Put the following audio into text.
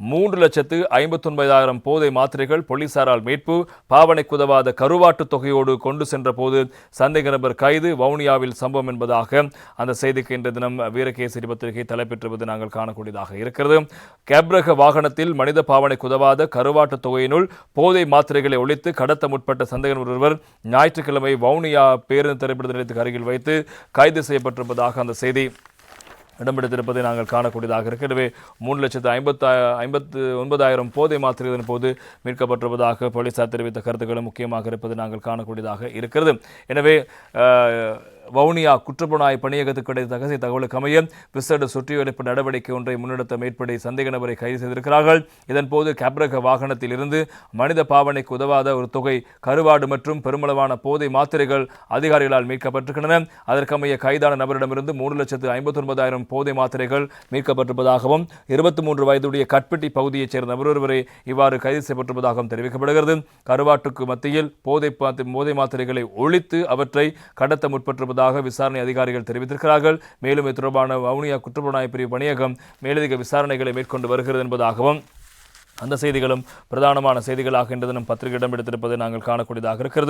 மூன்று லட்சத்து ஐம்பத்தொன்பதாயிரம் போதை மாத்திரைகள் போலீசாரால் மீட்பு பாவனைக்கு உதவாத கருவாட்டு தொகையோடு கொண்டு சென்ற போது சந்தேக நபர் கைது வவுனியாவில் சம்பவம் என்பதாக அந்த செய்திக்கு இன்றைய தினம் வீரகேசரி பத்திரிகை தலைப்பெற்றுவது நாங்கள் காணக்கூடியதாக இருக்கிறது. கேப்ரக வாகனத்தில் மனித பாவனைக்கு உதவாத கருவாட்டு தொகையினுள் போதை மாத்திரைகளை ஒழித்து கடத்த முற்பட்ட சந்தேக நபர் ஒருவர் ஞாயிற்றுக்கிழமை வவுனியா பேருந்து திரைப்பட நிலையத்துக்கு அருகில் வைத்து கைது செய்யப்பட்டிருப்பதாக அந்த செய்தி. இடம்பெடுத்திருப்பதை நாங்கள் காணக்கூடியதாக இருக்கு. மூணு மூன்று லட்சத்து ஐம்பத்தா ஐம்பத்து ஒன்பதாயிரம் போதை மாத்திரைகளின் போது மீட்கப்பட்டிருப்பதாக போலீசார் தெரிவித்த கருத்துக்களும் முக்கியமாக இருப்பது நாங்கள் காணக்கூடியதாக இருக்கிறது. எனவே வவுனியா குற்றப்புலனாய் பணியகத்துக்கு கிடைத்த ரகசிய தகவலுக்கு அமைய விசேட சுற்றிவளைப்பு நடவடிக்கை ஒன்றை முன்னெடுத்த மேற்படி சந்தேக நபரை கைது செய்திருக்கிறார்கள். இதன்போது கேப்ரக வாகனத்தில் இருந்து மனித பாவனைக்கு உதவாத ஒரு தொகை கருவாடு மற்றும் பெருமளவான போதை மாத்திரைகள் அதிகாரிகளால் மீட்கப்பட்டிருக்கின்றன. அதற்கமைய கைதான நபரிடமிருந்து மூன்று லட்சத்து ஐம்பத்தொன்பதாயிரம் போதை மாத்திரைகள் மீட்கப்பட்டிருப்பதாகவும் இருபத்தி மூன்று வயதுடைய கட்பெட்டி பகுதியைச் சேர்ந்த நபர் ஒருவரை இவ்வாறு கைது செய்யப்பட்டிருப்பதாகவும் தெரிவிக்கப்படுகிறது. கருவாட்டுக்கு மத்தியில் போதை போதை மாத்திரைகளை ஒழித்து அவற்றை கடத்த இருப்பதாக விசாரணை அதிகாரிகள் தெரிவித்திருக்கிறார்கள். மேலும் இது தொடர்பான வவுனியா குற்றப்புலனாய்வு பிரிவு பணியகம் மேலதிக விசாரணைகளை மேற்கொண்டு வருகிறது என்பதாகவும் அந்த செய்திகளும் பிரதானமான செய்திகளாக இன்று தினம் பத்திரிகையிடம் எடுத்திருப்பதை நாங்கள் காணக்கூடியதாக இருக்கிறது.